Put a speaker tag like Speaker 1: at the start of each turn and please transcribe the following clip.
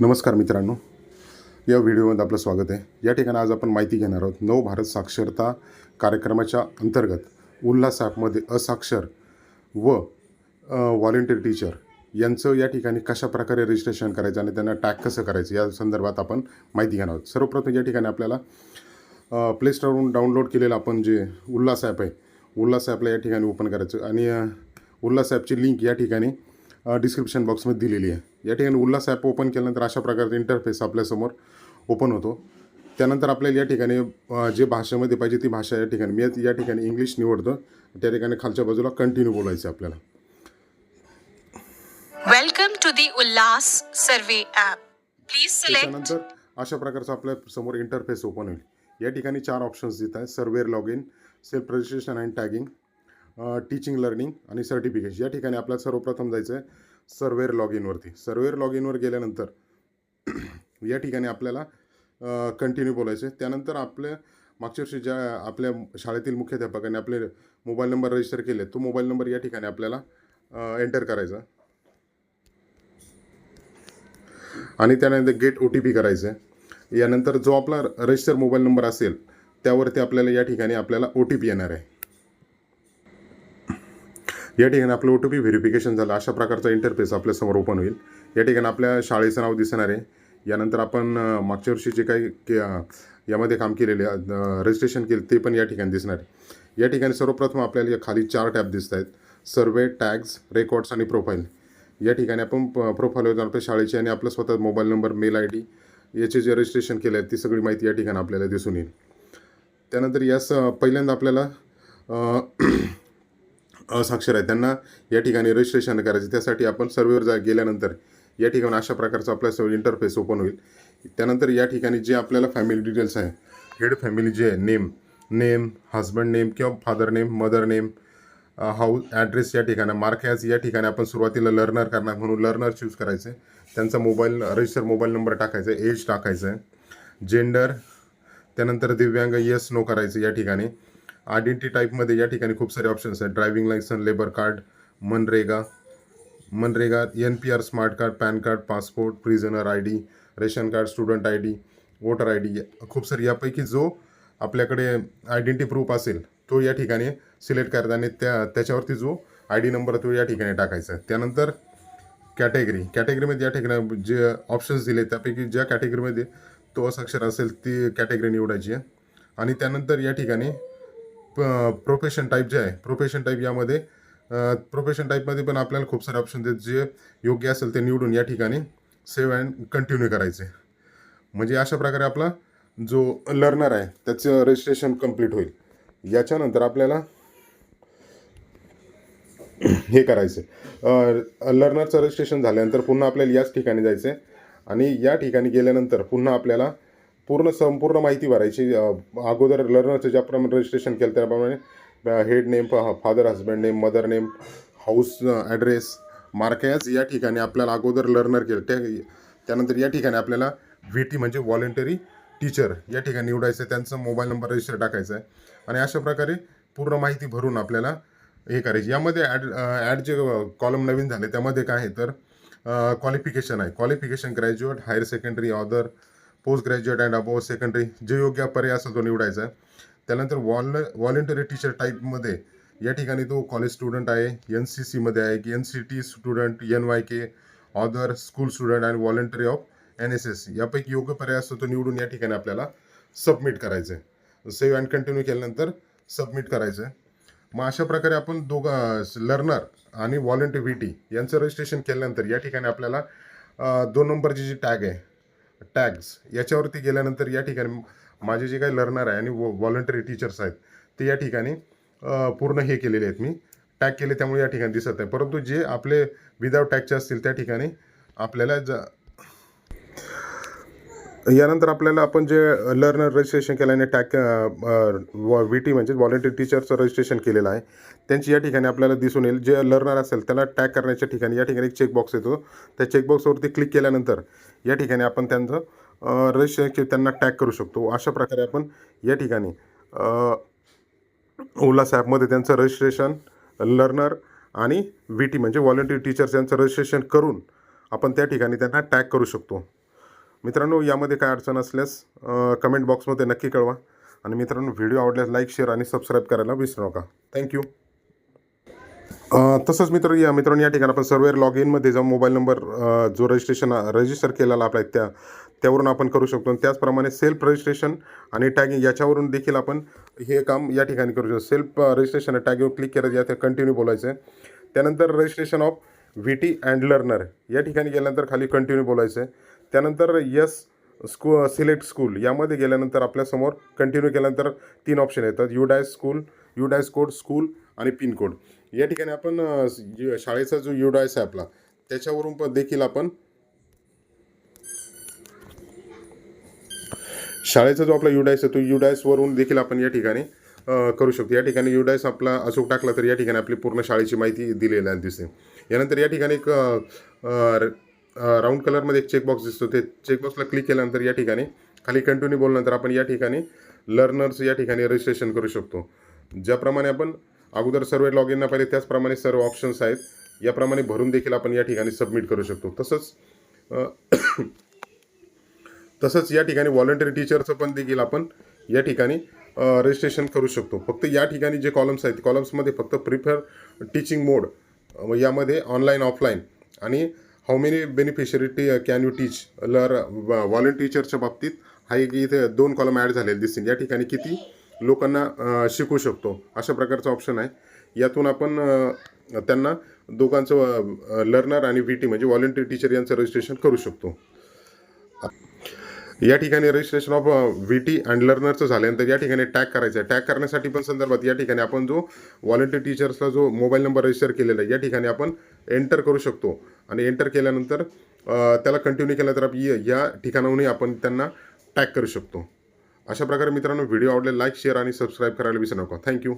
Speaker 1: नमस्कार मित्रांनो. या व्हिडिओमध्ये आपलं स्वागत आहे. या ठिकाणी आज आपण माहिती घेणार आहोत. नव भारत साक्षरता कार्यक्रमाच्या अंतर्गत उल्हास ॲपमध्ये असाक्षर व व्हॉलेंटिअर टीचर यांचं या ठिकाणी कशा प्रकारे रजिस्ट्रेशन करायचं आणि त्यांना टॅग कसं करायचं या संदर्भात आपण माहिती घेणार आहोत. सर्वप्रथम या ठिकाणी आपल्याला प्ले स्टोरवरून डाउनलोड केलेलं आपण जे उल्हास ॲप आहे उल्हास ॲपला या ठिकाणी ओपन करायचं आणि उल्हास ॲपची लिंक या ठिकाणी डिस्क्रिप्शन बॉक्समध्ये दिलेली आहे. या ठिकाणी उल्हास ॲप ओपन केल्यानंतर अशा प्रकारचा इंटरफेस आपल्यासमोर ओपन होतो. त्यानंतर आपल्याला या ठिकाणी जे भाषेमध्ये पाहिजे ती भाषा या ठिकाणी मी या ठिकाणी इंग्लिश निवडतो. त्या ठिकाणी खालच्या बाजूला कंटिन्यू बोलायचं आहे आपल्याला.
Speaker 2: To the Ullas Survey app. Please select
Speaker 1: त्याच्यानंतर अशा प्रकारचा आपल्यासमोर इंटरफेस ओपन होईल. या ठिकाणी चार ऑप्शन्स दित आहेत. Surveyor log in self registration and tagging teaching learning आणि सर्टिफिकेशन या ठिकाणी आपल्याला सर्वप्रथम जायचं आहे सर्वेअर लॉग इनवरती सर्वेअर लॉग इनवर गेल्यानंतर या ठिकाणी आपल्याला कंटिन्यू बोलायचं आहे त्यानंतर आपल्या मागच्या वर्षी ज्या आपल्या शाळेतील मुख्याध्यापकाने आपले मोबाईल नंबर रजिस्टर केले तो मोबाईल नंबर या ठिकाणी आपल्याला एंटर करायचा. आणि त्यानंतर गेट ओ टी पी करायचं आहे यानंतर जो आपला रजिस्टर मोबाईल नंबर असेल त्यावरती आपल्याला या ठिकाणी आपल्याला ओ टी पी येणार आहे. या ठिकाणी आपलं ओ टी पी व्हेरिफिकेशन झालं. अशा प्रकारचा इंटरफेस आपल्यासमोर ओपन होईल. या ठिकाणी आपल्या शाळेचं नाव दिसणार आहे. यानंतर आपण मागच्या वर्षी जे काही के यामध्ये काम केलेले रजिस्ट्रेशन केले ते पण या ठिकाणी दिसणार आहे. या ठिकाणी सर्वप्रथम आपल्याला या खाली चार टॅब दिसत आहेत. सर्वे टॅग्स रेकॉर्ड्स आणि प्रोफाईल. या ठिकाणी आपण प्रोफाईलवर जाऊन आपल्या शाळेची आणि आपला स्वतः mobile number mail I D याचे जे रजिस्ट्रेशन केले आहे ती सगळी माहिती या ठिकाणी आपल्याला दिसून येईल. त्यानंतर यास पहिल्यांदा आपल्याला असाक्षर आहे त्यांना या ठिकाणी रजिस्ट्रेशन करायचं. त्यासाठी आपण सर्वेवर जा गेल्यानंतर या ठिकाणी अशा प्रकारचा सर्व इंटरफेस ओपन होईल. त्यानंतर या ठिकाणी जे आपल्याला फॅमिली डिटेल्स आहे हेड फॅमिली जे आहे नेम नेम हजबंड नेम किंवा father name mother name house address या ठिकाणी मार्कॅज या ठिकाणी आपण सुरुवातीला लर्नर करणार म्हणून लर्नर चूज करायचं. आहे त्यांचा मोबाईल रजिस्टर मोबाईल नंबर टाकायचा आहे एज टाकायचं आहे. जेंडर त्यानंतर दिव्यांग येस नो करायचं या ठिकाणी. आयडेंटिटी टाईपमध्ये या ठिकाणी खूप सारे ऑप्शन्स आहेत. Driving licence labour card MNREGA MNREGA N P R smart card PAN card passport prisoner I D ration card student I D voter I D खूप सारे. यापैकी जो आपल्याकडे आयडेंटी प्रूफ असेल तो या ठिकाणी सिलेक्ट करायचा आणि त्या त्याच्यावरती जो आय डी नंबर तो या ठिकाणी टाकायचा आहे. त्यानंतर कॅटेगरी कॅटेगरीमध्ये या ठिकाणी जे ऑप्शन्स दिले त्यापैकी ज्या कॅटेगरीमध्ये तो अक्षर असेल ती कॅटेगरी निवडायची आहे. आणि त्यानंतर या ठिकाणी प्रोफेशन टाईप जे आहे प्रोफेशन टाईप यामध्ये प्रोफेशन टाईपमध्ये पण आपल्याला खूप सारे ऑप्शन देत जे योग्य असेल ते निवडून या ठिकाणी सेव्ह अँड कंटिन्यू करायचे. म्हणजे अशा प्रकारे आपला जो लर्नर आहे त्याचं रजिस्ट्रेशन कंप्लीट होईल. याच्यानंतर आपल्याला हे करायचं लर्नरचं रजिस्ट्रेशन झाल्यानंतर पुन्हा आपल्याला याच ठिकाणी जायचं आहे आणि या ठिकाणी गेल्यानंतर पुन्हा आपल्याला पूर्ण संपूर्ण माहिती भरायची. अगोदर लर्नरचं ज्याप्रमाणे रजिस्ट्रेशन केलं त्याप्रमाणे head name father husband name mother name house address मार्कॅज या ठिकाणी आपल्याला अगोदर लर्नर केलं. त्या त्यानंतर या ठिकाणी आपल्याला व्ही टी म्हणजे व्हॉलेंटरी टीचर या ठिकाणी निवडायचं आहे त्यांचा मोबाईल नंबर रजिस्टर टाकायचा आहे. आणि अशा प्रकारे पूर्ण माहिती भरून आपल्याला हे करायची. यामध्ये ॲड ॲड जे कॉलम नवीन झाले त्यामध्ये काय आहे तर क्वालिफिकेशन आहे. Qualification graduate higher secondary other post graduate and above secondary जे योग्य पर्याय असेल तो निवडायचा आहे. त्यानंतर वॉल व्हॉलेंटरी टीचर टाईपमध्ये या ठिकाणी तो कॉलेज स्टुडंट आहे एन सी सीमध्ये आहे की N C T student N Y K other school student आणि voluntary of N S S यापैकी योग्य पर्याय असतो तो निवडून या ठिकाणी आपल्याला सबमिट करायचं आहे सेव्ह अँड कंटिन्यू केल्यानंतर सबमिट करायचं आहे मग अशा प्रकारे आपण दोघं लर्नर आणि व्हॉलेंटिव्हिटी यांचं रजिस्ट्रेशन केल्यानंतर या ठिकाणी आपल्याला दोन नंबरची जी टॅग आहे टॅग्स याच्यावरती गेल्यानंतर या ठिकाणी माझे जे काही लर्नर आहे आणि व्हॉलंटरी टीचर्स आहेत ते या ठिकाणी पूर्ण हे केलेले आहेत मी. टॅग केले त्यामुळे या ठिकाणी दिसत आहे परंतु जे आपले विदाऊट टॅगचे असतील त्या ठिकाणी आपल्याला ज यानंतर आपल्याला आपण जे लर्नर रजिस्ट्रेशन केलं आणि टॅक व्ही टी म्हणजे व्हॉलेंटियर टीचरचं रजिस्ट्रेशन केलेलं आहे. त्यांची या ठिकाणी आपल्याला दिसून येईल. जे लर्नर असेल त्याला टॅग करण्याच्या ठिकाणी या ठिकाणी एक चेकबॉक्स येतो. त्या चेकबॉक्सवरती क्लिक केल्यानंतर या ठिकाणी आपण त्यांचं रजिस्ट्रेशन त्यांना टॅग करू शकतो. अशा प्रकारे आपण या ठिकाणी ओला उल्हास ॲपमध्ये त्यांचं रजिस्ट्रेशन लर्नर आणि व्ही टी म्हणजे व्हॉलेंटियर टीचर्स यांचं रजिस्ट्रेशन करून आपण त्या ठिकाणी त्यांना टॅग करू शकतो. मित्रांनो यामध्ये काय अडचण असल्यास कमेंट बॉक्समध्ये नक्की कळवा. आणि मित्रांनो व्हिडिओ आवडल्यास लाईक शेअर आणि सबस्क्राईब करायला विसरू नका. थँक्यू तसंच मित्र या मित्रांनो या ठिकाणी आपण सर्वेअर लॉग इनमध्ये जाऊन मोबाईल नंबर जो रजिस्ट्रेशन रजिस्टर केलेला आपला आहे त्या त्यावरून आपण करू शकतो. आणि त्याचप्रमाणे सेल्फ रजिस्ट्रेशन आणि टॅगिंग याच्यावरून देखील आपण हे काम या ठिकाणी करू शकतो. सेल्फ रजिस्ट्रेशन टॅगवर क्लिक करायचं या कंटिन्यू बोलायचं आहे त्यानंतर registration of V T and learner या ठिकाणी गेल्यानंतर खाली कंटिन्यू बोलायचं आहे त्यानंतर यस स्कू सिलेक्ट स्कूल यामध्ये गेल्यानंतर आपल्यासमोर कंटिन्यू केल्यानंतर तीन ऑप्शन येतात. UDISE school UDISE code school आणि पिन कोड या ठिकाणी आपण शाळेचा जो युडायस आहे आपला त्याच्यावरून पण देखील आपण शाळेचा जो आपला युडायस आहे तो युडायसवरून देखील आपण या ठिकाणी करू शकतो. या ठिकाणी युडायस आपला अचूक टाकला तर या ठिकाणी आपली पूर्ण शाळेची माहिती दिलेली दिसते. यानंतर या ठिकाणी एक राऊंड कलरमध्ये एक चेकबॉक्स दिसतो. ते चेकबॉक्सला क्लिक केल्यानंतर या ठिकाणी खाली कंटिन्यू बोलल्यानंतर आपण या ठिकाणी लर्नर्स या ठिकाणी रजिस्ट्रेशन करू शकतो. ज्याप्रमाणे आपण अगोदर सर्व लॉग इनना पाहिले त्याचप्रमाणे सर्व ऑप्शन्स आहेत. याप्रमाणे भरून देखील आपण या ठिकाणी सबमिट करू शकतो. तसंच तसंच या ठिकाणी व्हॉलंटरी टीचरचं पण देखील आपण या ठिकाणी रजिस्ट्रेशन करू शकतो. फक्त या ठिकाणी जे कॉलम्स आहेत कॉलम्समध्ये फक्त प्रिफर टीचिंग मोड यामध्ये ऑनलाईन ऑफलाईन आणि how many beneficiary T can you teach लर व्हॉलंटरी बाबतीत हा एक इथे दोन कॉलम ॲड झालेले दिसतील. या ठिकाणी किती लोकांना uh, शिकू शकतो? अशा प्रकारचा ऑप्शन आहे. यातून आपण uh, त्यांना दोघांचं uh, लर्नर आणि व्ही टी म्हणजे व्हॉलंटरी टीचर यांचं रजिस्ट्रेशन करू शकतो. या ठिकाणी registration of V T and लर्नरचं झाल्यानंतर या ठिकाणी टॅग करायचं आहे. टॅग करण्यासाठी पण संदर्भात या ठिकाणी आपण जो व्हॉलंटियर टीचर्सला जो मोबाईल नंबर रजिस्टर केलेला आहे या ठिकाणी आपण एंटर करू शकतो. आणि एंटर केल्यानंतर त्याला कंटिन्यू केल्यानंतर आप- या- या ठिकाणाहूनही आपण त्यांना टॅग करू शकतो. अशा प्रकारे मित्रांनो व्हिडिओ आवडले लाईक शेअर आणि सबस्क्राईब करायला विसरू नका. थँक्यू